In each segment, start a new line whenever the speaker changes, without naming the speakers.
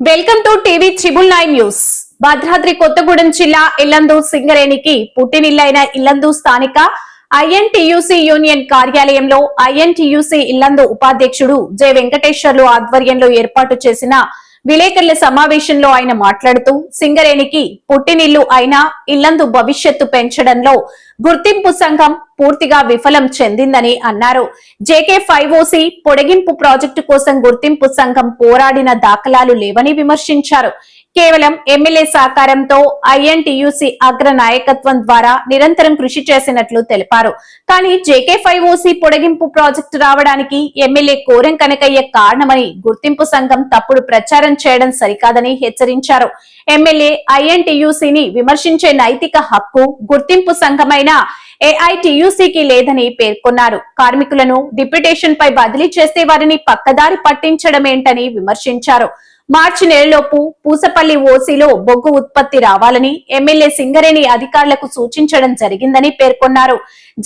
Welcome to TV triple nine news. Bhadradri Kothagudem జిల్లా ఇల్లందు సింగరేణికి పుట్టినిల్లైన ఇల్లందు స్థానిక ఐఎన్టీయూసీ యూనియన్ కార్యాలయంలో ఐఎన్టీయూసీ ఇల్లందు ఉపాధ్యక్షుడు జె వెంకటేశ్వర్లు ఆధ్వర్యంలో ఏర్పాటు చేసిన విలేకరుల సమావేశంలో ఆయన మాట్లాడుతూ సింగరేణికి పుట్టినిల్లు అయిన ఇల్లందు భవిష్యత్తు పెంచడంలో గుర్తింపు సంఘం పూర్తిగా విఫలం చెందిందని అన్నారు. జేకే ఫైవ్ ఓసీ పొడిగింపు ప్రాజెక్టు కోసం గుర్తింపు సంఘం పోరాడిన దాఖలాలు లేవని విమర్శించారు. కేవలం ఎమ్మెల్యే సహకారంతో ఐఎన్టీయూసీ అగ్ర నాయకత్వం ద్వారా నిరంతరం కృషి చేసినట్లు తెలిపారు. కానీ జేకే ఫైవ్ ఓసీ పొడిగింపు ప్రాజెక్టు రావడానికి ఎమ్మెల్యే కోరం కనకయ్య కారణమని గుర్తింపు సంఘం తప్పుడు ప్రచారం చేయడం సరికాదని హెచ్చరించారు. ఎమ్మెల్యే ఐఎన్టీయూసీని విమర్శించే నైతిక హక్కు గుర్తింపు సంఘమైన ఏఐటియుసికి లేదని పేర్కొన్నారు. కార్మికులను డిప్యుటేషన్ పై బదిలీ చేసే వారిని పక్కదారి పట్టించడమేంటని విమర్శించారు. మార్చి నెలలోపు పూసపల్లి ఓసీలో బొగ్గు ఉత్పత్తి రావాలని ఎమ్మెల్యే సింగరేణి అధికారులకు సూచించడం జరిగిందని పేర్కొన్నారు.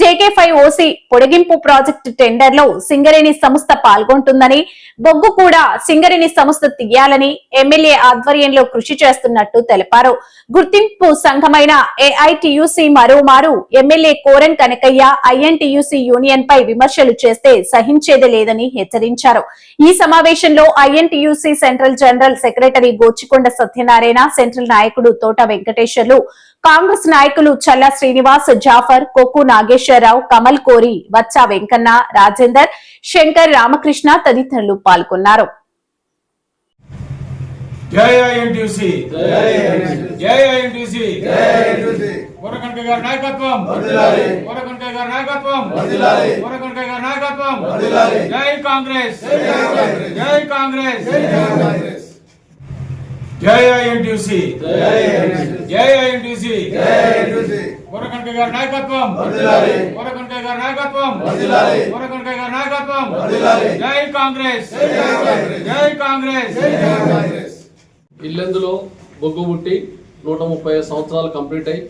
జేకే ఫైవ్ ఓసీ పొడిగింపు ప్రాజెక్టు టెండర్లో సింగరేణి సంస్థ పాల్గొంటుందని బొగ్గు కూడా సింగరేణి సంస్థ తీయాలని ఎమ్మెల్యే ఆధ్వర్యంలో కృషి చేస్తున్నట్టు తెలిపారు. గుర్తింపు సంఘమైన ఏఐటియుసి మరోమారు MLA Koram Kanakaiah INTUC union పై విమర్శలు చేస్తే సహించేది లేదని హెచ్చరించారు. ఈ సమావేశంలో INTUC central general secretary Gochikonda Satyanarayana central నాయకుడు తోట వెంకటేశ్వర్లు కాంగ్రెస్ నాయకులు చల్లా శ్రీనివాస్ జాఫర్ కొక్కు నాగేశ్వరరావు కమల్ కోరి వత్స వెంకన్న రాజేందర్ శంకర్ రామకృష్ణ తదితరులు పాల్గొన్నారు.
జై ఐఎన్టీసీ జై ఐఎన్టీసీ కోరకనక గారి నాయకత్వం. కోరకనక గారి నాయకత్వం. కోరకనక గారి నాయకత్వం. జై కాంగ్రెస్. జై కాంగ్రెస్. జై ఐఎన్టీసీ. జై ఐఎన్టీసీ. కోరకనక గారి నాయకత్వం. కోరకనక గారి నాయకత్వం. కోరకనక గారి నాయకత్వం. జై కాంగ్రెస్. జై కాంగ్రెస్.
ఇల్లెందులో బొగ్గు పుట్టి నూట ముప్పై ఐదు సంవత్సరాలు కంప్లీట్ అయ్యి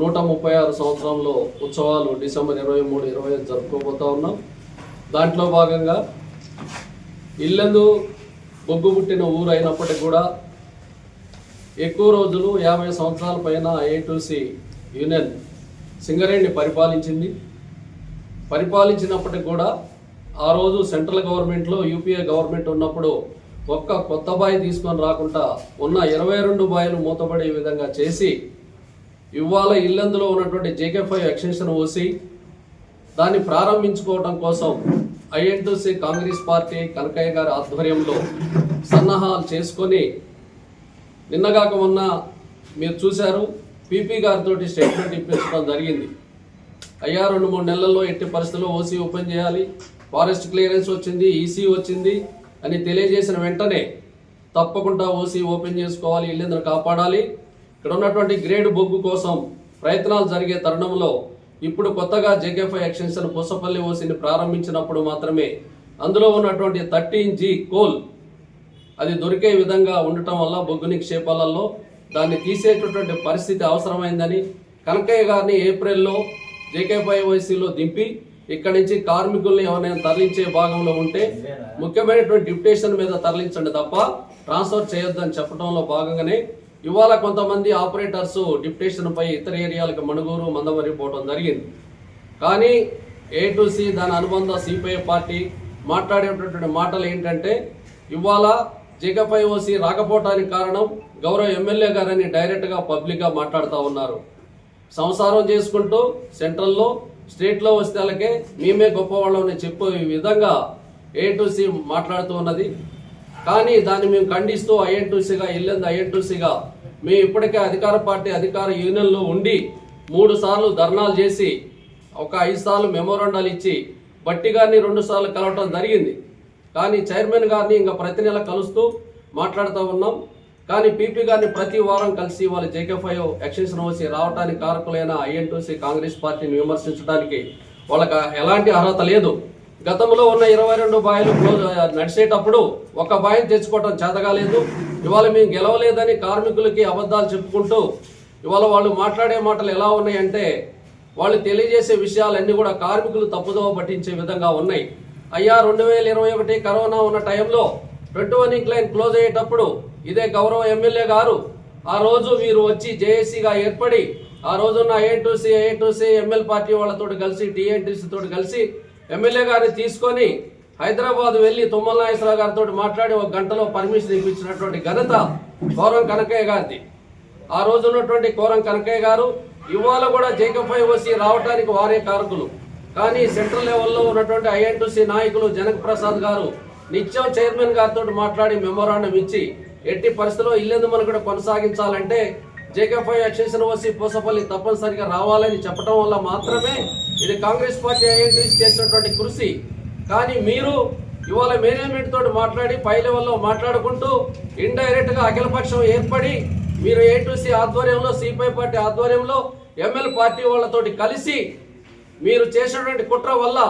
నూట ముప్పై ఆరు సంవత్సరంలో ఉత్సవాలు డిసెంబర్ ఇరవై మూడు ఇరవై ఐదు జరుపుకోబోతా ఉన్నాం. దాంట్లో భాగంగా ఇల్లెందు బొగ్గు పుట్టిన ఊరు అయినప్పటికీ కూడా ఎక్కువ రోజులు యాభై సంవత్సరాల పైన ఏటూసి యూనియన్ సింగరేణిని పరిపాలించింది. పరిపాలించినప్పటికి కూడా ఆ రోజు సెంట్రల్ గవర్నమెంట్లో యూపీఏ గవర్నమెంట్ ఉన్నప్పుడు ఒక్క కొత్త బాయి తీసుకొని రాకుండా ఉన్న ఇరవై రెండు బాయిలు మూతపడే విధంగా చేసి ఇవాళ ఇల్లందులో ఉన్నటువంటి జేకే ఫైవ్ ఎక్స్టెన్షన్ ఓసి దాన్ని ప్రారంభించుకోవడం కోసం ఐఎన్టీసీ కాంగ్రెస్ పార్టీ కనకయ్య గారి ఆధ్వర్యంలో సన్నాహాలు చేసుకొని నిన్నగాక మొన్న మీరు చూశారు పీపీ గారితో స్టేట్మెంట్ ఇప్పించడం జరిగింది. అయ్యా రెండు మూడు నెలల్లో ఎట్టి పరిస్థితుల్లో ఓసీ ఓపెన్ చేయాలి ఫారెస్ట్ క్లియరెన్స్ వచ్చింది ఈసీ వచ్చింది అని తెలియజేసిన వెంటనే తప్పకుండా ఓసీ ఓపెన్ చేసుకోవాలి ఇల్లందరూ కాపాడాలి. ఇక్కడ ఉన్నటువంటి గ్రేడ్ బొగ్గు కోసం ప్రయత్నాలు జరిగే తరుణంలో ఇప్పుడు కొత్తగా జేకేఫై ఎక్స్టెన్షన్ పూసపల్లి ఓసిని ప్రారంభించినప్పుడు మాత్రమే అందులో ఉన్నటువంటి థర్టీన్ జీ కోల్ అది దొరికే విధంగా ఉండటం వల్ల బొగ్గు నిక్షేపాలలో దాన్ని తీసేటటువంటి పరిస్థితి అవసరమైందని కనకయ్య గారిని ఏప్రిల్లో జేకేపైఓసీలో దింపి ఇక్కడి నుంచి కార్మికుల్ని ఎవరైనా తరలించే భాగంలో ఉంటే ముఖ్యమైనటువంటి డిప్యుటేషన్ మీద తరలించండి తప్ప ట్రాన్స్ఫర్ చేయొద్దని చెప్పడంలో భాగంగానే ఇవాళ కొంతమంది ఆపరేటర్స్ డిప్యుటేషన్ పై ఇతర ఏరియాలకు మణుగూరు మందమరి పోవడం జరిగింది. కానీ ఏ టు సి దాని అనుబంధ సిపిఐ పార్టీ మాట్లాడేటటువంటి మాటలు ఏంటంటే ఇవాళ జేకపై ఓసి రాకపోవటానికి కారణం గౌరవ ఎమ్మెల్యే గారని డైరెక్ట్గా పబ్లిక్గా మాట్లాడుతూ ఉన్నారు. సంసారం చేసుకుంటూ సెంట్రల్లో స్టేట్లో వస్తే వాళ్ళకే మేమే గొప్పవాళ్ళమని చెప్పే విధంగా ఏ టు సి మాట్లాడుతూ ఉన్నది. కానీ దాన్ని మేము ఖండిస్తూ ఐఎన్టీసీగా వెళ్ళింది ఐఎన్టీసీగా మేము ఇప్పటికే అధికార పార్టీ అధికార యూనియన్లో ఉండి మూడు సార్లు ధర్నాలు చేసి ఒక ఐదు సార్లు మెమోరాండాలు ఇచ్చి బట్టి గారిని రెండు సార్లు కలవటం జరిగింది. కానీ చైర్మన్ గారిని ఇంకా ప్రతి నెల కలుస్తూ మాట్లాడుతూ ఉన్నాం. కానీ పీపీ గారిని ప్రతి వారం కలిసి వాళ్ళ జేకేఫై ఎక్స్టెన్షన్ వచ్చి రావడానికి కారకులైన ఐఎన్టీసీ కాంగ్రెస్ పార్టీని విమర్శించడానికి వాళ్ళకి ఎలాంటి అర్హత లేదు. గతంలో ఉన్న ఇరవై రెండు బాయిలు క్లోజ్ నడిచేటప్పుడు ఒక బాయిని తెచ్చుకోవడం చేతగాలేదు. ఇవాళ మేము గెలవలేదని కార్మికులకి అబద్ధాలు చెప్పుకుంటూ ఇవాళ వాళ్ళు మాట్లాడే మాటలు ఎలా ఉన్నాయంటే వాళ్ళు తెలియజేసే విషయాలన్నీ కూడా కార్మికులు తప్పుదోవ పట్టించే విధంగా ఉన్నాయి. అయ్యా రెండు వేల ఇరవై ఒకటి కరోనా ఉన్న టైంలో ట్వంటీ వన్ ఇంక్లైన్ క్లోజ్ అయ్యేటప్పుడు ఇదే గౌరవ ఎమ్మెల్యే గారు ఆ రోజు మీరు వచ్చి జేఏసీగా ఏర్పడి ఆ రోజున్న ఏఎన్టీసీ ఏఎన్టీసీ ఎంఎల్ పార్టీ వాళ్ళతో కలిసి టీఎన్టీసీ తోటి కలిసి ఎమ్మెల్యే గారిని తీసుకొని హైదరాబాద్ వెళ్ళి తుమ్మల నాగేశ్వరరావు గారితో మాట్లాడి ఒక గంటలో పర్మిషన్ ఇప్పించినటువంటి ఘనత కోరం కనకయ్య గారిది. ఆ రోజు ఉన్నటువంటి కోరం కనకయ్య గారు ఇవాళ కూడా జేకబ్ ఫైవ్ రావడానికి వారే కారకులు. కానీ సెంట్రల్ లెవెల్లో ఉన్నటువంటి ఐఎన్టీసీ నాయకులు జనక్ ప్రసాద్ గారు నిత్యం చైర్మన్ గారితో మాట్లాడి మెమోరాండం ఇచ్చి ఎట్టి పరిస్థితిలో ఇల్లెందు మనం కూడా కొనసాగించాలంటే JK five extension OC Pusapalli తప్పనిసరిగా రావాలని చెప్పడం వల్ల మాత్రమే ఇది కాంగ్రెస్ పార్టీ ఐఎన్టీసీ చేసినటువంటి కృషి. కానీ మీరు ఇవాళ మేనేజ్మెంట్ తోటి మాట్లాడి పై లెవెల్లో మాట్లాడుకుంటూ ఇండైరెక్ట్గా అఖిలపక్షం ఏర్పడి మీరు ఏటూసీ ఆధ్వర్యంలో సిపిఐ పార్టీ ఆధ్వర్యంలో ఎమ్మెల్ పార్టీ వాళ్ళతోటి కలిసి మీరు చేసినటువంటి కుట్ర వల్ల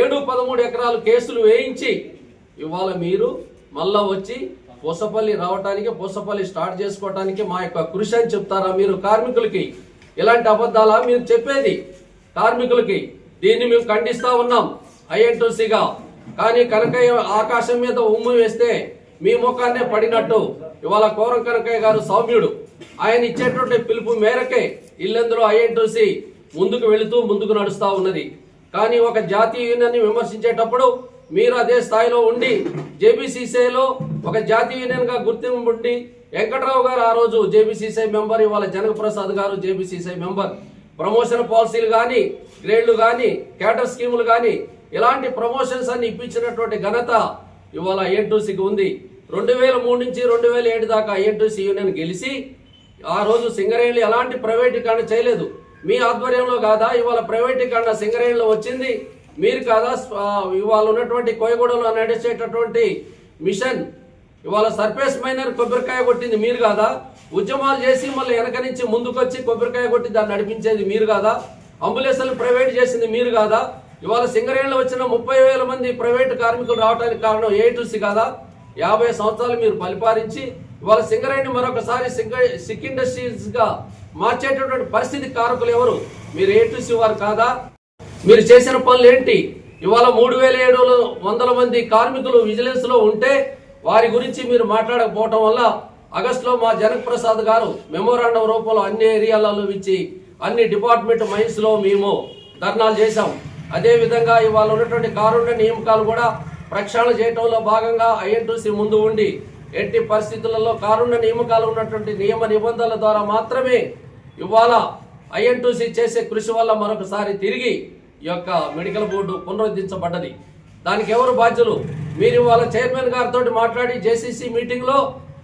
ఏడు పదమూడు ఎకరాలు కేసులు వేయించి ఇవాళ మీరు మళ్ళా వచ్చి పూసపల్లి రావటానికి పూసపల్లి స్టార్ట్ చేసుకోవటానికి మా యొక్క కృషి అని చెప్తారా మీరు కార్మికులకి? ఇలాంటి అబద్ధాలా మీరు చెప్పేది? కార్మికులకి దీన్ని మేము ఖండిస్తా ఉన్నాం ఐఎన్టీసీగా కానీ కనకయ్య ఆకాశం మీద ఉమ్ము వేస్తే మీ ముఖాన్నే పడినట్టు. ఇవాళ కోరం కనకయ్య గారు సౌమ్యుడు. ఆయన ఇచ్చేటువంటి పిలుపు మేరకే ఇల్లెందులో ఐఎన్టీసీ ముందుకు వెళుతూ ముందుకు నడుస్తూ ఉన్నది. కానీ ఒక జాతీయ యూనియన్ని విమర్శించేటప్పుడు మీరు అదే స్థాయిలో ఉండి జేబీసీసీలో ఒక జాతీయ యూనియన్గా గుర్తింపు ఉండి వెంకట్రావు గారు ఆ రోజు జేబీసీసీ మెంబర్ ఇవాళ జనకప్రసాద్ గారు జేబీసీసీ మెంబర్. ప్రమోషన్ పాలసీలు కానీ గ్రేడ్లు కానీ క్యాటర్ స్కీములు కానీ ఇలాంటి ప్రమోషన్స్ అన్ని ఇప్పించినటువంటి ఘనత ఇవాళ ఏఎన్టీసీకి ఉంది. రెండు వేల మూడు నుంచి రెండు వేల ఏడు దాకా ఏఎన్టీసీ యూనియన్ గెలిచి ఆ రోజు సింగరేణి ఎలాంటి ప్రైవేటీకరణ చేయలేదు. మీ ఆధ్వర్యంలో కాదా? ఇవాళ ప్రైవేటీకరణ సింగరేణిలో వచ్చింది. మీరు కాదా? ఇవాళ ఉన్నటువంటి కోయగూడలో నడిచేటటువంటి మిషన్ ఇవాళ సర్ఫేస్ మైనర్ కొబ్బరికాయ కొట్టింది మీరు కాదా? ఉద్యమాలు చేసి మళ్ళీ వెనక నుంచి ముందుకొచ్చి కొబ్బరికాయ కొట్టి దాన్ని నడిపించేది మీరు కాదా? అంబులెన్స్లు ప్రైవేట్ చేసింది మీరు కాదా? ఇవాళ సింగరేణిలో వచ్చిన ముప్పై వేల మంది ప్రైవేట్ కార్మికులు రావడానికి కారణం ఏటూసి కాదా? యాభై సంవత్సరాలు మీరు పరిపాలించి ఇవాళ సింగరేణి మరొకసారి సింగ సిక్ ఇండస్ట్రీస్గా మార్చేటటువంటి పరిస్థితి కారకులు ఎవరు? మీరు ఏటూసి వారు కాదా? మీరు చేసిన పనులు ఏంటి? ఇవాళ మూడు వేల ఏడు వందల మంది కార్మికులు విజిలెన్స్లో ఉంటే వారి గురించి మీరు మాట్లాడకపోవటం వల్ల ఆగస్టులో మా జనక్ ప్రసాద్ గారు మెమోరాండం రూపంలో అన్ని ఏరియాలలో ఇచ్చి అన్ని డిపార్ట్మెంట్ మైన్స్ మేము ధర్నాలు చేశాం. అదేవిధంగా ఇవాళ ఉన్నటువంటి కారుణ్య నియామకాలు కూడా ప్రక్షాళన చేయటంలో భాగంగా ఐఎన్టీసీ ముందు ఉండి ఎట్టి పరిస్థితులలో కారుణ్య నియామకాలు ఉన్నటువంటి నియమ నిబంధనల ద్వారా మాత్రమే ఇవాళ ఐఎన్టీసీ చేసే కృషి వల్ల మరొకసారి తిరిగి ఈ యొక్క మెడికల్ బోర్డు పునరుద్ధరించబడ్డది. దానికి ఎవరు బాధ్యులు? మీరు ఇవాళ చైర్మన్ గారితో మాట్లాడి జేసీసీ మీటింగ్లో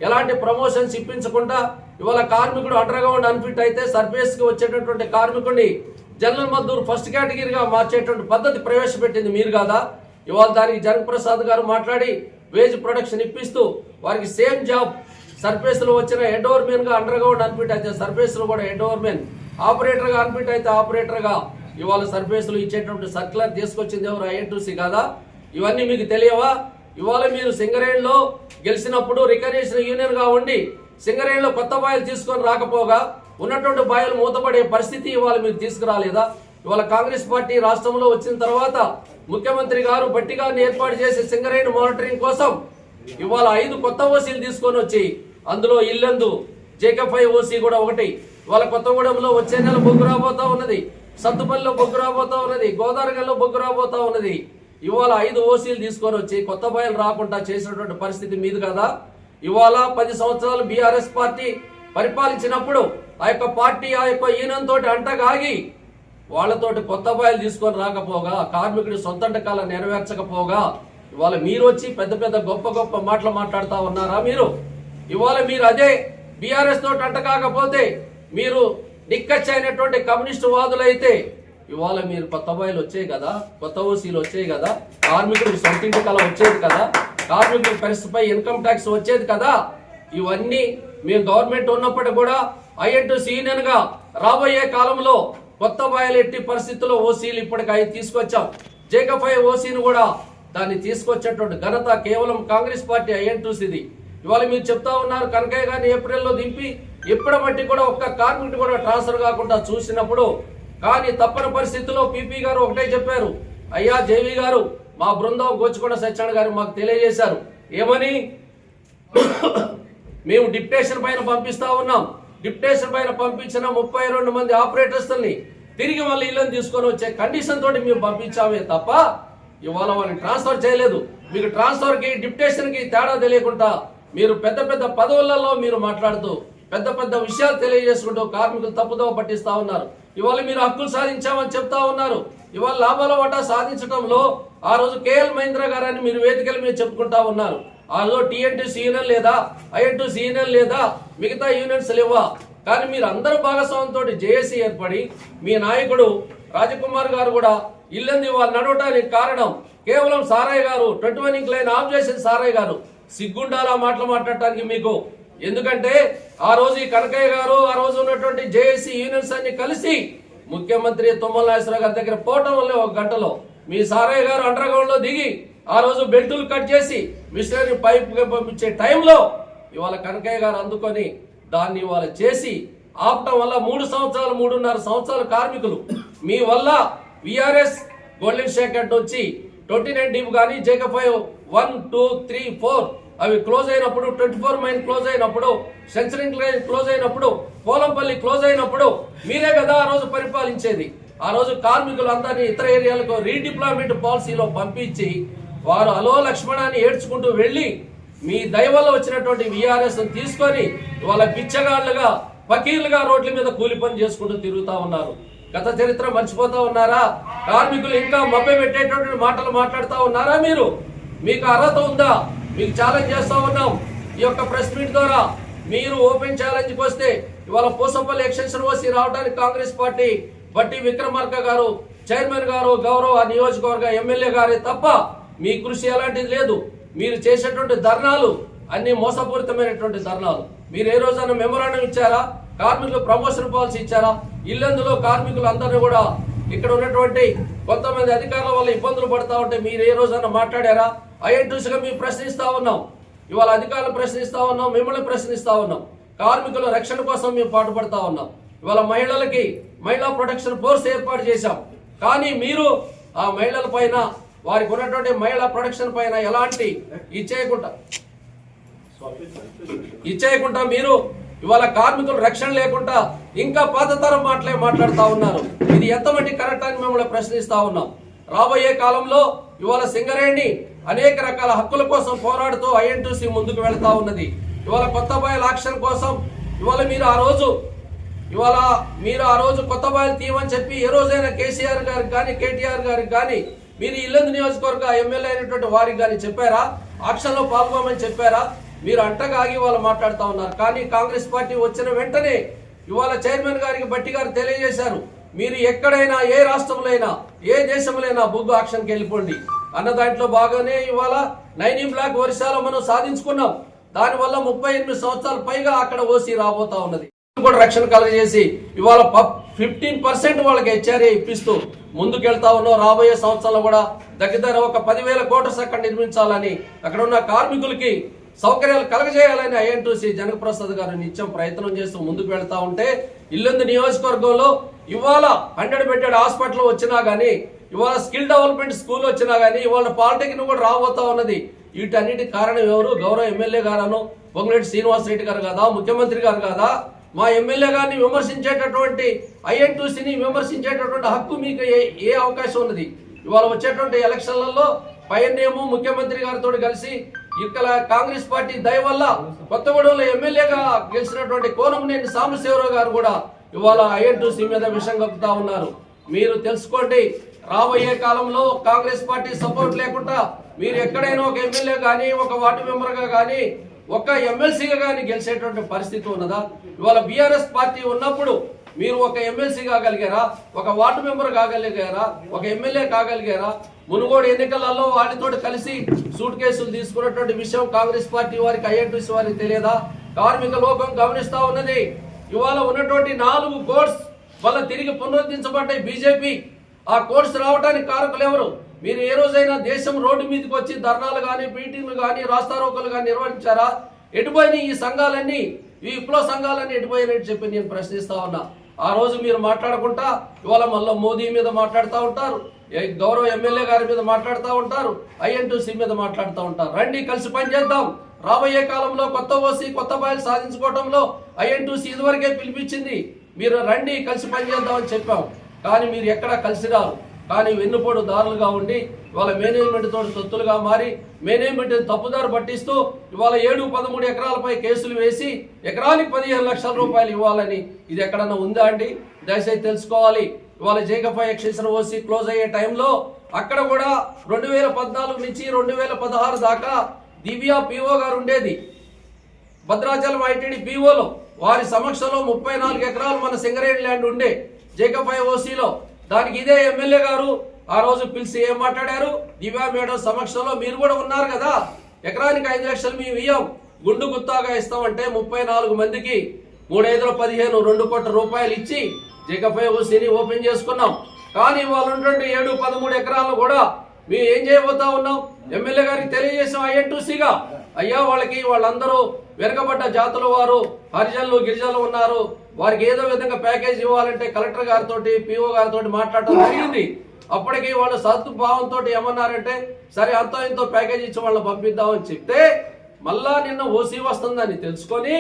ఎలాంటి ప్రమోషన్స్ ఇప్పించకుండా ఇవాళ కార్మికుడు అండర్గా ఉండి అన్ఫిట్ అయితే సర్ఫేస్కి వచ్చేటటువంటి కార్మికుడిని జనరల్ మద్దూరు ఫస్ట్ కేటగిరీగా మార్చేటువంటి పద్ధతి ప్రవేశపెట్టింది మీరు కాదా? ఇవాళ దానికి జన్ప్రసాద్ గారు మాట్లాడి వేజ్ ప్రొడక్షన్ ఇప్పిస్తూ వారికి సేమ్ జాబ్ సర్ఫేస్లో వచ్చిన హెడ్గా అండర్ గ్రౌండ్ అన్ఫిట్ అయితే సర్ఫేస్లో కూడా ఎండోర్మెన్ ఆపరేటర్ ఆపరేటర్గా అన్ఫిట్ అయితే ఆపరేటర్గా ఇవాళ సర్ఫేస్లో ఇచ్చేటువంటి సర్క్యులర్ తీసుకొచ్చింది ఎవరు? ఐఎన్టీసీ కాదా? ఇవన్నీ మీకు తెలియవా? ఇవాళ మీరు సింగరేణిలో గెలిచినప్పుడు రికగ్నేషన్ యూనియన్గా ఉండి సింగరేణిలో కొత్త బాయలు తీసుకొని రాకపోగా ఉన్నటువంటి బాయలు మూతపడే పరిస్థితి ఇవాళ మీరు తీసుకురాలేదా? ఇవాళ కాంగ్రెస్ పార్టీ రాష్ట్రంలో వచ్చిన తర్వాత ముఖ్యమంత్రి గారు బట్టి గారిని ఏర్పాటు చేసి సింగరేణి మానిటరింగ్ కోసం ఇవాళ ఐదు కొత్త ఓసీలు తీసుకొని వచ్చి అందులో ఇల్లందు జేకఫ్ ఐ ఓసీ కూడా ఒకటి ఇవాళ కొత్తగూడెంలో వచ్చే నెల బొగ్గు రాబోతా ఉన్నది సత్తుపల్లిలో బొగ్గు రాబోతా ఉన్నది గోదావరిలో బొగ్గు రాబోతా ఉన్నది. ఇవాళ ఐదు ఓసీలు తీసుకొని వచ్చి కొత్త బయలు రాకుండా చేసినటువంటి పరిస్థితి మీది కదా. ఇవాళ పది సంవత్సరాలు బీఆర్ఎస్ పార్టీ పరిపాలించినప్పుడు ఆ యొక్క పార్టీ ఆ యొక్క ఈయనంతో అంటగాగి వాళ్ళతోటి కొత్త బాయలు తీసుకొని రాకపోగా కార్మికుడి సొంతంటకాల నెరవేర్చకపోగా ఇవాళ మీరు వచ్చి పెద్ద పెద్ద గొప్ప గొప్ప మాటలు మాట్లాడుతూ ఉన్నారా మీరు? ఇవాళ మీరు అదే బీఆర్ఎస్ తోటి అంట కాకపోతే మీరు నిక్కచ్చైనటువంటి కమ్యూనిస్టు వాదులైతే ఇవాళ మీరు కొత్త బాయలు వచ్చాయి కదా కొత్త ఓసీలు వచ్చాయి కదా కార్మికులు సొంతింటి కళ వచ్చేది కదా కార్మికుల పరిస్థితిపై ఇన్కమ్ ట్యాక్స్ వచ్చేది కదా ఇవన్నీ మేము గవర్నమెంట్ ఉన్నప్పటికీ కూడా ఐఎన్టీసీ యూనియన్గా రాబోయే కాలంలో కొత్త బాయలు ఎట్టి పరిస్థితుల్లో ఓసీలు ఇప్పటికి అవి తీసుకొచ్చాం. జేకఫై ఓసీని కూడా దాన్ని తీసుకొచ్చేటువంటి ఘనత కేవలం కాంగ్రెస్ పార్టీ ఐఎన్టీసీది ఇవాళ మీరు చెప్తా ఉన్నారు కనకయ్య గారిని ఏప్రిల్లో దింపి ఇప్పటి కూడా ఒక్క కార్మికుడు కూడా ట్రాన్స్ఫర్ కాకుండా చూసినప్పుడు కానీ తప్పని పరిస్థితుల్లో పీపీ గారు ఒకటే చెప్పారు. అయ్యా జేవి గారు మా బృందం గోచుకొండ సత్యనారాయణ గారు మాకు తెలియజేశారు. ఏమని? మేము డిప్టేషన్ పైన పంపిస్తా ఉన్నాం. డిప్టేషన్ పైన పంపించిన ముప్పై రెండు మంది ఆపరేటర్స్ని తిరిగి మళ్ళీ ఇళ్ళని తీసుకొని వచ్చే కండిషన్ తోటి మేము పంపించామే తప్ప ఇవాళ వాళ్ళని ట్రాన్స్ఫర్ చేయలేదు. మీకు ట్రాన్స్ఫర్కి డిప్టేషన్కి తేడా తెలియకుండా మీరు పెద్ద పెద్ద పదవులలో మీరు మాట్లాడుతూ పెద్ద పెద్ద విషయాలు తెలియజేసుకుంటూ కార్మికులు తప్పుదోవ పట్టిస్తా ఉన్నారు. ఇవాళ మీరు హక్కులు సాధించామని చెప్తా ఉన్నారు. ఇవాళ లాభాల వాటా సాధించడంలో ఆ రోజు కేఎల్ మహేంద్ర గారని మీరు వేదికల మీద చెప్పుకుంటా ఉన్నారు. ఆ రోజు టీఎన్టీసీ యూనియన్ లేదా ఐఎన్టీసీ యూనియన్ లేదా మిగతా యూనియన్స్ లేవా? కానీ మీరు అందరూ భాగస్వామ్యంతో జేఏసీ ఏర్పడి మీ నాయకుడు రాజకుమార్ గారు కూడా ఇల్లంది వాళ్ళు నడవటానికి కారణం కేవలం సారయ్య గారు twenty one incline off చేసిన సారయ్య గారు. సిగ్గుండాలా మాటలు మాట్లాడటానికి మీకు ఎందుకంటే ఆ రోజు ఈ కనకయ్య గారు ఆ రోజు ఉన్నటువంటి జేఏసీ యూనియన్స్ అన్ని కలిసి ముఖ్యమంత్రి తుమ్మల నాగేశ్వరరావు గారి దగ్గర పోవటం వల్ల ఒక గంటలో మీ సారయ్య గారు అండర్గ్రౌండ్లో దిగి ఆ రోజు బెల్టులు కట్ చేసి మిషనరీ పైప్ పంపించే టైంలో ఇవాళ కనకయ్య గారు అందుకొని దాన్ని ఇవాళ చేసి ఆపటం వల్ల మూడు సంవత్సరాలు మూడున్నర సంవత్సరాల కార్మికులు. మీ వల్ల విఆర్ఎస్ గోల్డెన్ షేక్ వచ్చి ట్వంటీ నైన్ డీప్ కానీ JK I one two three four అవి క్లోజ్ అయినప్పుడు ట్వంటీ ఫోర్ మైన్ క్లోజ్ అయినప్పుడు సెన్సరింగ్ లైన్ క్లోజ్ అయినప్పుడు పోలంపల్లి క్లోజ్ అయినప్పుడు మీరే కదా ఆ రోజు పరిపాలించేది. ఆ రోజు కార్మికులందరినీ ఇతర ఏరియాలకు రీడిప్లాయ్మెంట్ పాలసీలో పంపించి వారు అలో లక్ష్మణాన్ని ఏడ్చుకుంటూ వెళ్ళి మీ దయవల్ల వచ్చినటువంటి విఆర్ఎస్ తీసుకొని వాళ్ళ బిచ్చగాళ్ళుగా ఫకీర్లుగా రోడ్ల మీద కూలి పని చేసుకుంటూ తిరుగుతా ఉన్నారు. గత చరిత్ర మర్చిపోతా ఉన్నారా? కార్మికులు ఇంకా మభ్య పెట్టేటటువంటి మాటలు మాట్లాడుతూ ఉన్నారా మీరు? మీకు అర్హత ఉందా? మీకు ఛాలెంజ్ చేస్తూ ఉన్నాం. ఈ యొక్క ప్రెస్ మీట్ ద్వారా మీరు ఓపెన్ ఛాలెంజ్కి వస్తే ఇవాళ పూసపల్లి ఎక్స్టెన్షన్ ఓసి రావడానికి కాంగ్రెస్ పార్టీ బట్టి విక్రమార్క గారు చైర్మన్ గారు గౌరవ నియోజకవర్గ ఎమ్మెల్యే గారే తప్ప మీ కృషి ఎలాంటిది లేదు. మీరు చేసేటువంటి ధర్నాలు అన్ని మోసపూరితమైనటువంటి ధర్నాలు. మీరు ఏ రోజైనా మెమోరాండం ఇచ్చారా? కార్మికులు ప్రమోషన్ పాలసీ ఇచ్చారా? ఇల్లందులో కార్మికులు అందరినీ కూడా ఇక్కడ ఉన్నటువంటి కొంతమంది అధికారుల వల్ల ఇబ్బందులు పడతా ఉంటే మీరు ఏ రోజైనా మాట్లాడారా? ఐఎన్టీసీగా మేము ప్రశ్నిస్తూ ఉన్నాం. ఇవాళ అధికారులు ప్రశ్నిస్తూ ఉన్నాం మిమ్మల్ని ప్రశ్నిస్తూ ఉన్నాం. కార్మికుల రక్షణ కోసం మేము పాటుపడతా ఉన్నాం. ఇవాళ మహిళలకి మహిళా ప్రొటెక్షన్ ఫోర్స్ ఏర్పాటు చేశాం. కానీ మీరు ఆ మహిళల పైన వారికి ఉన్నటువంటి మహిళా ప్రొటెక్షన్ పైన ఎలాంటి ఇచ్చేయకుండా ఇచ్చేయకుండా మీరు ఇవాళ కార్మికులు రక్షణ లేకుండా ఇంకా పాత తరం మాటలే మాట్లాడుతూ ఉన్నారు. ఇది ఎంతమంది కరెక్ట్ అని మిమ్మల్ని ప్రశ్నిస్తూ ఉన్నాం. రాబోయే కాలంలో ఇవాళ సింగరేణి అనేక రకాల హక్కుల కోసం పోరాడుతూ ఐఎన్టీసీ ముందుకు వెళ్తా ఉన్నది. ఇవాళ కొత్త బాయల ఆక్షన్ కోసం ఇవాళ మీరు ఆ రోజు ఇవాళ మీరు ఆ రోజు కొత్త బాయలు తీయమని చెప్పి ఏ రోజైనా కేసీఆర్ గారికి కానీ కేటీఆర్ గారికి కానీ మీరు ఇల్లందు నియోజకవర్గ ఎమ్మెల్యే అయినటువంటి వారికి కానీ చెప్పారా? ఆక్షన్లో పాల్గొమని చెప్పారా? మీరు అంటగా ఆగి వాళ్ళు మాట్లాడుతూ ఉన్నారు. కానీ కాంగ్రెస్ పార్టీ వచ్చిన వెంటనే ఇవాళ చైర్మన్ గారికి బట్టి గారు తెలియజేశారు. మీరు ఎక్కడైనా ఏ రాష్ట్రంలో అయినా ఏ దేశంలో అయినా బుగ్గు ఆక్షన్కి వెళ్ళిపోండి. అన్న దాంట్లో బాగానే ఇవాళ నైనింగ్ బ్లాక్ వర్షాలు మనం సాధించుకున్నాం. దానివల్ల ముప్పై ఎనిమిది సంవత్సరాల పైగా అక్కడ ఓసి రాబోతా ఉన్నది. కూడా రక్షణ కలగజేసి ఇవాళ ఫిఫ్టీన్ పర్సెంట్ వాళ్ళకి హెచ్ఆర్ఏ ఇప్పిస్తూ ముందుకెళ్తా ఉన్నాం. రాబోయే సంవత్సరాలు కూడా దగ్గర ఒక పదివేల కోటర్స్ అక్కడ నిర్మించాలని అక్కడ ఉన్న కార్మికులకి సౌకర్యాలు కలగజేయాలని ఐఎన్టీసీ జనకప్రసాద్ గారు నిత్యం ప్రయత్నం చేస్తూ ముందుకు వెళ్తా ఉంటే ఇల్లందు నియోజకవర్గంలో ఇవాళ హండ్రెడ్ బెడ్డెడ్ హాస్పిటల్ వచ్చినా గానీ ఇవాళ స్కిల్ డెవలప్మెంట్ స్కూల్ వచ్చినా గానీ ఇవాళ పాలిటెక్నిక్ కూడా రాబోతా ఉన్నది. వీటన్నిటి కారణం ఎవరు? గౌరవ ఎమ్మెల్యే గారను పొంగులేటి శ్రీనివాస్ రెడ్డి గారు కాదా ముఖ్యమంత్రి గారు కాదా? మా ఎమ్మెల్యే గారిని విమర్శించేటటువంటి ఐఎన్టీసీని విమర్శించేటటువంటి హక్కు మీకు ఏ ఏ అవకాశం ఉన్నది? ఇవాళ వచ్చేటువంటి ఎలక్షన్లలో పైనేమో ముఖ్యమంత్రి గారితో కలిసి ఇక్కడ కాంగ్రెస్ పార్టీ దయ వల్ల కొత్తగూడెంలో ఎమ్మెల్యేగా గెలిచినటువంటి కోనమనేని సాంబశివరావు గారు కూడా ఇవాళ ఐఎన్టీసీ మీద విషం కప్పుతా ఉన్నారు. మీరు తెలుసుకోండి రాబోయే కాలంలో కాంగ్రెస్ పార్టీ సపోర్ట్ లేకుండా మీరు ఎక్కడైనా ఒక ఎమ్మెల్యే కానీ ఒక వార్డు మెంబర్గా కానీ ఒక ఎమ్మెల్సీగా కానీ గెలిచేటువంటి పరిస్థితి ఉన్నదా? ఇవాళ బీఆర్ఎస్ పార్టీ ఉన్నప్పుడు మీరు ఒక ఎమ్మెల్సీ కాగలిగారా? ఒక వార్డు మెంబర్ కాగలిగారా? ఒక ఎమ్మెల్యే కాగలిగారా? మునుగోడు ఎన్నికలలో వాటితో కలిసి సూట్ కేసులు తీసుకున్నటువంటి విషయం కాంగ్రెస్ పార్టీ వారికి ఐఎన్టీసీ వారికి తెలియదా? కార్మిక లోకం గమనిస్తా ఉన్నది. ఇవాళ ఉన్నటువంటి నాలుగు కోర్స్ వల్ల తిరిగి పునరుద్ధరించబడ్డాయి బీజేపీ. ఆ కోర్స్ రావడానికి కారకులు ఎవరు? మీరు ఏ రోజైనా దేశం రోడ్డు మీదకి వచ్చి ధర్నాలు కానీ మీటింగ్లు కానీ రాస్తారోకలు కానీ నిర్వహించారా? ఎటుపోయినాయి ఈ సంఘాలన్నీ? ఈ విప్లవ సంఘాలన్నీ ఎటుపోయినట్టు చెప్పి నేను ప్రశ్నిస్తా ఉన్నా. ఆ రోజు మీరు మాట్లాడకుండా ఇవాళ మళ్ళీ మోదీ మీద మాట్లాడుతూ ఉంటారు. గౌరవ ఎమ్మెల్యే గారి మీద మాట్లాడుతూ ఉంటారు. ఐఎన్టీసీ మీద మాట్లాడుతూ ఉంటారు. రండి కలిసి పనిచేద్దాం రాబోయే కాలంలో కొత్త ఓసీ కొత్త బాయలు సాధించుకోవడంలో ఐఎన్టీసీ ఇదివరకే పిలిపించింది. మీరు రండి కలిసి పనిచేద్దామని చెప్పాం. కానీ మీరు ఎక్కడా కలిసి రారు. కానీ వెన్నుపోటు దారులుగా ఉండి వాళ్ళ మేనేజ్మెంట్ తోటి సొత్తులుగా మారి మేనేజ్మెంట్ తప్పుదారు పట్టిస్తూ ఇవాళ ఏడు పదమూడు ఎకరాలపై కేసులు వేసి ఎకరానికి పదిహేను లక్షల రూపాయలు ఇవ్వాలని ఇది ఎక్కడన్నా ఉందా అండి? దయచేసి తెలుసుకోవాలి. ఇవాళ జేకపై ఎక్స్టెన్షన్ ఓసి క్లోజ్ అయ్యే టైంలో అక్కడ కూడా రెండు వేల పద్నాలుగు నుంచి రెండు వేల పదహారు దాకా దివ్య పిఓ గారు ఉండేది. భద్రాచలం ఐటీడీ పీఓలో వారి సమక్షంలో ముప్పై నాలుగు ఎకరాలు మన సింగరేణి ల్యాండ్ ఉండే జేకపై ఓసీలో దానికి ఇదే ఎమ్మెల్యే గారు ఆ రోజు పిలిచి ఏం మాట్లాడారు? దివ్యా మేడం సమక్షంలో మీరు కూడా ఉన్నారు కదా? ఎకరానికి ఐదు లక్షలు మేము ఇయ్యం. గుండు గుత్తాగా ఇస్తామంటే ముప్పై నాలుగు మందికి మూడైదుల పదిహేను రెండు కోట్ల రూపాయలు ఇచ్చి జేకపై ఓసీని ఓపెన్ చేసుకున్నాం. కానీ వాళ్ళు ఉన్నటువంటి ఏడు పదమూడు ఎకరాలను కూడా మేము ఏం చేయబోతా ఉన్నాం? ఎమ్మెల్యే గారికి తెలియజేసాం ఐఎన్టీసీగా అయ్యా వాళ్ళకి వాళ్ళందరూ వెనుకబడ్డ జాతుల వారు హరిజనులు గిరిజనులు ఉన్నారు. వారికి ఏదో విధంగా ప్యాకేజ్ ఇవ్వాలంటే కలెక్టర్ గారితో పిఓ గారితో మాట్లాడటం జరిగింది. అప్పటికి వాళ్ళు సద్భావంతో ఏమన్నారంటే సరే అంతో ఇంతో ప్యాకేజ్ ఇచ్చి వాళ్ళని పంపిద్దామని చెప్తే మళ్ళా నిన్న ఓసీ వస్తుందని తెలుసుకొని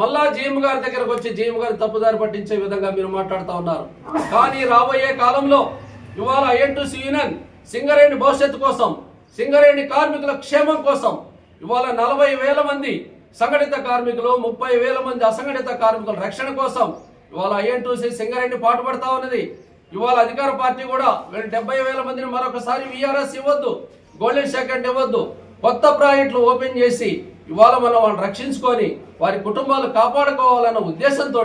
మళ్ళా జీఎం గారి దగ్గరకు వచ్చి జీఎం గారి తప్పుదారి పట్టించే విధంగా మీరు మాట్లాడుతూ ఉన్నారు. కానీ రాబోయే కాలంలో ఇవాళ ఐఎన్టీసీ యూనియన్ సింగరేణి భవిష్యత్తు కోసం సింగరేణి కార్మికుల క్షేమం కోసం ఇవాళ నలభై వేల మంది సంఘటిత కార్మికులు ముప్పై వేల మంది అసంఘటిత కార్మికుల రక్షణ కోసం ఇవాళ ఐఎన్టీసీ సింగరేణి పాటుపడతా ఉన్నది. ఇవాళ అధికార పార్టీ కూడా వీళ్ళు డెబ్బై వేల మందిని మరొకసారి విఆర్ఎస్ ఇవ్వద్దు గోల్డెన్ సెకండ్ ఇవ్వద్దు. కొత్త ప్రాజెక్టులు ఓపెన్ చేసి ఇవాళ మనం వాళ్ళని రక్షించుకొని వారి కుటుంబాలు కాపాడుకోవాలన్న ఉద్దేశంతో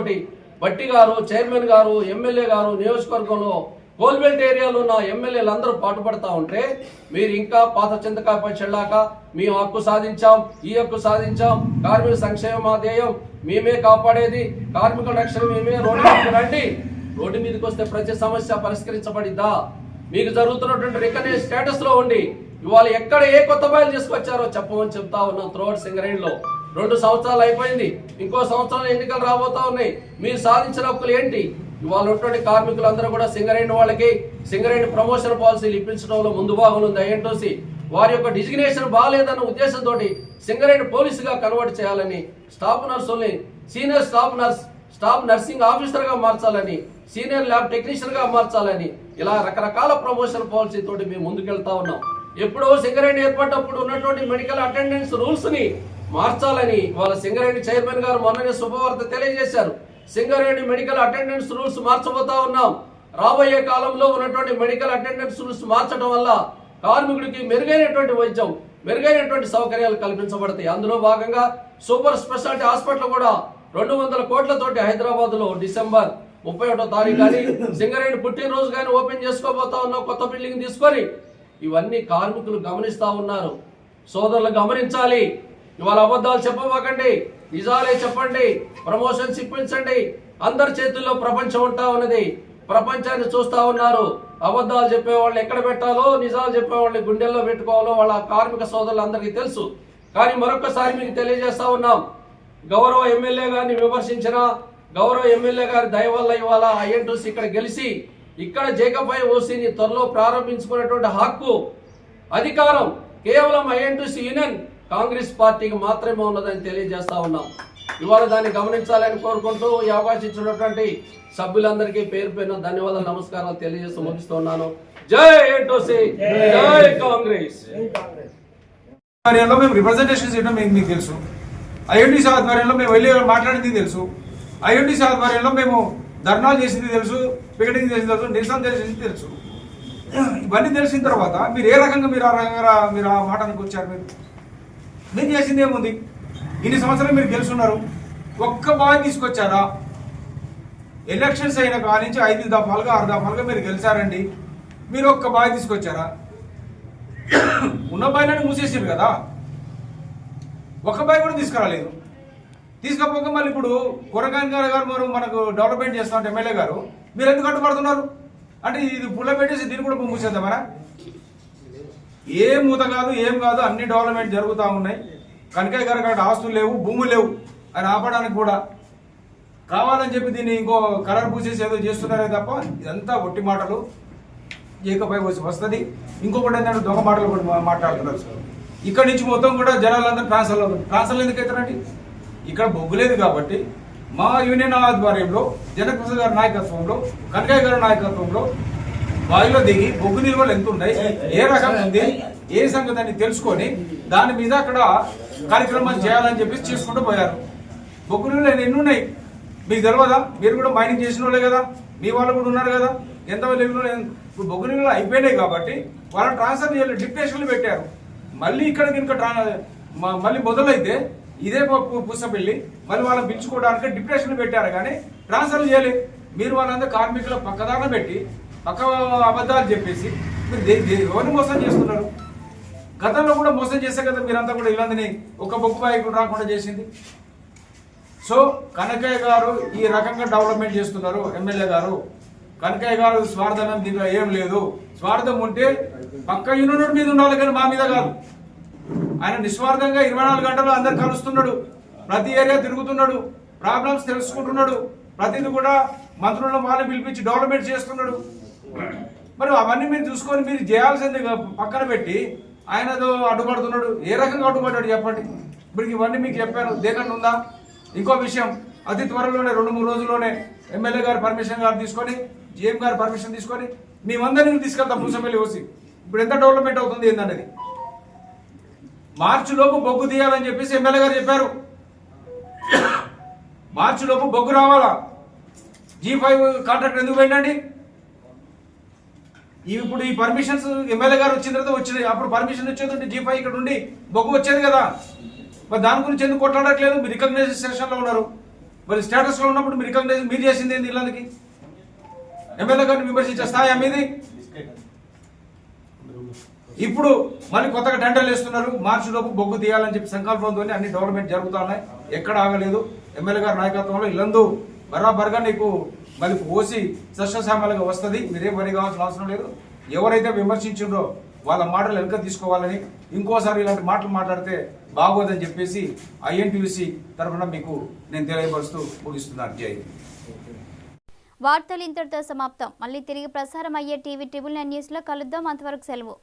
బట్టి గారు చైర్మన్ గారు ఎమ్మెల్యే గారు నియోజకవర్గంలో కోల్బెల్ట్ ఏరియాలో ఉన్న ఎమ్మెల్యేలు అందరూ పాటుపడతా ఉంటే మీరు ఇంకా పాత చింతకాయపై చెల్లాక మేము హక్కు సాధించాం ఈ హక్కు సాధించాం. కార్మిక సంక్షేమ ధ్యేయం? మేమే కాపాడేది. కార్మికుల రక్షణ మేమే. రోడ్డు మీదకి రండి. రోడ్డు మీదకి వస్తే ప్రతి సమస్య పరిష్కరించబడిద్దా? మీకు జరుగుతున్నటువంటి రికనే స్టేటస్లో ఉండి ఇవాళ ఎక్కడ ఏ కొత్త బయలు తీసుకొచ్చారో చెప్పమని చెప్తా ఉన్నాం త్రోడ్ సింగరేణిలో. రెండు సంవత్సరాలు అయిపోయింది. ఇంకో సంవత్సరం ఎన్నికలు రాబోతా ఉన్నాయి. మీరు సాధించిన హక్కులు ఏంటి? ఇవాళ ఉన్నటువంటి కార్మికులందరూ కూడా సింగరేణి వాళ్ళకి సింగరేణి ప్రమోషన్ పాలసీలు ఇప్పించడంలో ముందు భాగంలో ఉంది. ఐఎన్టీసీ వారి యొక్క డిజిగ్నేషన్ బాగాలేదన్న ఉద్దేశంతో సింగరేణి పోలీసుగా కన్వర్ట్ చేయాలని staff నర్సుల్ని senior staff nurse staff nursing ఆఫీసర్గా మార్చాలని సీనియర్ ల్యాబ్ టెక్నీషియన్గా మార్చాలని ఇలా రకరకాల ప్రమోషన్ పాలసీ తోటి మేము ముందుకెళ్తా ఉన్నాం. ఎప్పుడో సింగరేణి ఏర్పడ్డప్పుడు ఉన్నటువంటి మెడికల్ అటెండెన్స్ రూల్స్ని మార్చాలని వాళ్ళ సింగరేణి చైర్మన్ గారు మొన్ననే శుభవార్త తెలియజేశారు. సింగరేణి మెడికల్ అటెండెన్స్ రూల్స్ మార్చబోతా ఉన్నాం. రాబోయే కాలంలో ఉన్నటువంటి మెడికల్ అటెండెన్స్ రూల్స్ మార్చడం వల్ల కార్మికుడికి మెరుగైనటువంటి వైద్యం మెరుగైనటువంటి సౌకర్యాలు కల్పించబడతాయి. అందులో భాగంగా సూపర్ స్పెషాలిటీ హాస్పిటల్ కూడా రెండు వందల కోట్లతోటి హైదరాబాద్లో డిసెంబర్ ముప్పై ఒకటో తారీఖు కానీ సింగరేణి పుట్టినరోజు కానీ ఓపెన్ చేసుకోబోతా ఉన్నాం కొత్త బిల్డింగ్ తీసుకొని. ఇవన్నీ కార్మికులు గమనిస్తా ఉన్నారు. సోదరులు గమనించాలి. ఇవాళ అబద్ధాలు చెప్పబోకండి. నిజాలే చెప్పండి ప్రమోషన్స్ ఇప్పించండి అందరి చేతుల్లో ప్రపంచం ఉంటా ఉన్నది. ప్రపంచాన్ని చూస్తా ఉన్నారు. అబద్ధాలు చెప్పేవాళ్ళని ఎక్కడ పెట్టాలో నిజాలు చెప్పే వాళ్ళని గుండెల్లో పెట్టుకోవాలో వాళ్ళ కార్మిక సోదరులందరికీ తెలుసు. కానీ మరొకసారి మీకు తెలియజేస్తా ఉన్నాం. గౌరవ ఎమ్మెల్యే గారిని విమర్శించిన గౌరవ ఎమ్మెల్యే గారి దయ వల్ల ఇవాళ ఐఎన్టీసీ ఇక్కడ గెలిచి ఇక్కడ జేకపై ఓసీని త్వరలో ప్రారంభించుకున్నటువంటి హక్కు అధికారం కేవలం ఐఎన్టీసీ యూనియన్ కాంగ్రెస్ పార్టీకి మాత్రమే ఉన్నదని తెలియజేస్తా ఉన్నాం. ఇవాళ దాన్ని గమనించాలని కోరుకుంటూ ఈ అవకాశం ఇచ్చినటువంటి సభ్యులందరికీ పేరు పేరున ధన్యవాదాలు నమస్కారాలు తెలియజేస్తూ ముగిస్తున్నాను జై ఎన్టీసీ జై కాంగ్రెస్.
ఆధ్వర్యంలో మేము రిప్రజెంటేషన్ చేయడం మీకు తెలుసు. ఐఎండిసి ఆధ్వర్యంలో మేము వెళ్ళి మాట్లాడింది తెలుసు. ఐఎండిసి ఆధ్వర్యంలో మేము ధర్నాలు చేసింది తెలుసు పికెటింగ్ చేసింది తెలుసు నిరసన చేసింది తెలుసు. ఇవన్నీ తెలిసిన తర్వాత మీరు ఏ రకంగా మీరు ఆ రకంగా మీరు ఆ మాట వచ్చారు మీరు? నేను చేసింది ఏముంది? ఇన్ని సంవత్సరాలు మీరు గెలుచున్నారు. ఒక్క బాగా తీసుకొచ్చారా? ఎలక్షన్స్ అయిన కాడి నుంచి ఐదు దఫాలుగా ఆరు దఫాలుగా మీరు గెలిచారండి. మీరు ఒక్క బావి తీసుకొచ్చారా? ఉన్న బాయిలను మూసేసారు కదా? ఒక్క బాయ్ కూడా తీసుకురాలేదు. తీసుకపోక మళ్ళీ ఇప్పుడు కూరగాయల గారు గారు మరి మనకు డెవలప్మెంట్ చేస్తామంటే ఎమ్మెల్యే గారు మీరు ఎందుకు అడ్డుపడుతున్నారు? అంటే ఇది పుల్ల పెట్టేసి దీన్ని కూడా మూసేద్దామరా ఏ మూత కాదు ఏం కాదు అన్ని డెవలప్మెంట్ జరుగుతూ ఉన్నాయి. కనకయ్య గారు ఆస్తులు లేవు భూములు లేవు. అని ఆపడానికి కూడా కావాలని చెప్పి దీన్ని ఇంకో కలర్ పూసేసి ఏదో చేస్తున్నారే తప్ప ఇదంతా ఒట్టి మాటలు. ఏకపై వచ్చి వస్తుంది. ఇంకొకటి ఏంటంటే దొంగ మాటలు కూడా మా- మాట్లాడుతున్నారు సార్. ఇక్కడ నుంచి మొత్తం కూడా జనాలందరూ ట్రాన్స్ఫర్ ట్రాన్స్ఫర్ ఎందుకు అవుతారండి ఇక్కడ బొగ్గు లేదు కాబట్టి మా యూనియన్ ఆధ్వర్యంలో జనప్రసాద్ గారి నాయకత్వంలో కనకయ్య గారి నాయకత్వంలో బావిలో దిగి బొగ్గు నిల్వలు ఎంత ఉన్నాయి ఏ రకం ఉంది? ఏ సంగతి అని తెలుసుకొని దాని మీద అక్కడ కార్యక్రమాలు చేయాలని చెప్పేసి చేసుకుంటూ పోయారు. బొగ్గు నిల్వలు ఎన్ని ఉన్నాయి? మీకు తెలియదా మీరు కూడా మైనింగ్ చేసిన వాళ్ళే కదా. మీ వాళ్ళు కూడా ఉన్నారు కదా. ఎంత ఇప్పుడు బొగ్గు నిల్వలు అయిపోయినాయి కాబట్టి వాళ్ళని ట్రాన్స్ఫర్ చేయాలి డిప్యుటేషన్లు పెట్టారు. మళ్ళీ ఇక్కడ కనుక ట్రా మళ్ళీ మొదలైతే ఇదే పు- పుస్తపెళ్ళి మళ్ళీ వాళ్ళని పిలుచుకోవడానికి డిప్రెషన్ పెట్టారు కానీ ట్రాన్స్ఫర్ చేయాలి. మీరు వాళ్ళందరూ కార్మికుల పక్కదారిన పెట్టి పక్క అబద్ధాలు చెప్పేసి మీరు ఎవరిని మోసం చేస్తున్నారు? గతంలో కూడా మోసం చేసే కదా మీరంతా కూడా ఇలాంటిని ఒక బొక్కు బాయి రాకుండా చేసింది. సో కనకయ్య గారు ఈ రకంగా డెవలప్మెంట్ చేస్తున్నారు ఎమ్మెల్యే గారు. కనకయ్య గారు స్వార్థం దీంట్లో ఏం లేదు. స్వార్థం ఉంటే పక్క యూనిట్ మీద ఉండాలి కానీ మా మీద కాదు. ఆయన నిస్వార్థంగా ఇరవై నాలుగు గంటలు అందరు కలుస్తున్నాడు. ప్రతి ఏరియా తిరుగుతున్నాడు. ప్రాబ్లమ్స్ తెలుసుకుంటున్నాడు. ప్రతిది కూడా మంత్రులను వాళ్ళు పిలిపించి డెవలప్మెంట్ చేస్తున్నాడు. మరి అవన్నీ మీరు చూసుకొని మీరు చేయాల్సింది పక్కన పెట్టి ఆయన అడ్డుపడుతున్నాడు. ఏ రకంగా అడ్డుపడ్డాడు చెప్పండి. ఇప్పుడు ఇవన్నీ మీకు చెప్పాను. దేకండి ఉందా? ఇంకో విషయం. అతి త్వరలోనే రెండు మూడు రోజుల్లోనే ఎమ్మెల్యే గారి పర్మిషన్ గారు తీసుకొని జీఎం గారు పర్మిషన్ తీసుకొని మేమందరినీ తీసుకెళ్తాం పూసపల్లి వచ్చి ఇప్పుడు ఎంత డెవలప్మెంట్ అవుతుంది ఏందనేది? మార్చిలోపు బొగ్గు తీయాలని చెప్పేసి ఎమ్మెల్యే గారు చెప్పారు. మార్చిలోపు బొగ్గు రావాలా? జీ ఫైవ్ కాంట్రాక్ట్ ఎందుకు పోయిందండి? ఇవి ఇప్పుడు ఈ పర్మిషన్స్ ఎమ్మెల్యే గారు వచ్చిన తర్వాత వచ్చినాయి అప్పుడు పర్మిషన్ వచ్చేది జీ ఫైవ్ ఇక్కడ ఉండి బొగ్గు వచ్చేది కదా. మరి దాని గురించి ఎందుకు కొట్లాడట్లేదు? మీరు రికగ్నైజేషన్లో ఉన్నారు. మరి స్టేటస్లో ఉన్నప్పుడు మీరు రికగ్నైజ్ మీరు చేసింది ఏంది ఇళ్ళకి ఎమ్మెల్యే గారిని విమర్శించే స్థాయి మీది? ఇప్పుడు మళ్ళీ కొత్తగా టెండర్లు వేస్తున్నారు. మార్చి లోపు బొగ్గు తీయాలని చెప్పి సంకల్పంతో అన్ని డెవలప్మెంట్ జరుగుతున్నాయి. ఎక్కడ ఆగలేదు. ఎమ్మెల్యే గారి నాయకత్వంలో ఇల్లందు బరాబర్గా నీకు మరి ఓసి సస్యశ్యామలుగా వస్తుంది మీరేం వరి కావాల్సిన అవసరం లేదు. ఎవరైతే విమర్శించిండ్రో వాళ్ళ మాటలు వెనుక తీసుకోవాలని ఇంకోసారి ఇలాంటి మాటలు మాట్లాడితే బాగోదని చెప్పేసి ఐఎన్టీయూసీ తరఫున మీకు నేను తెలియపరుస్తూ ముగిస్తున్నాను. జై
వార్తలు ఇంతటితో సమాప్తం. మళ్ళీ తిరిగి ప్రసారం అయ్యే టీవీ ట్రిబుల్ నైన్ న్యూస్లో కలుద్దాం. అంతవరకు సెలవు.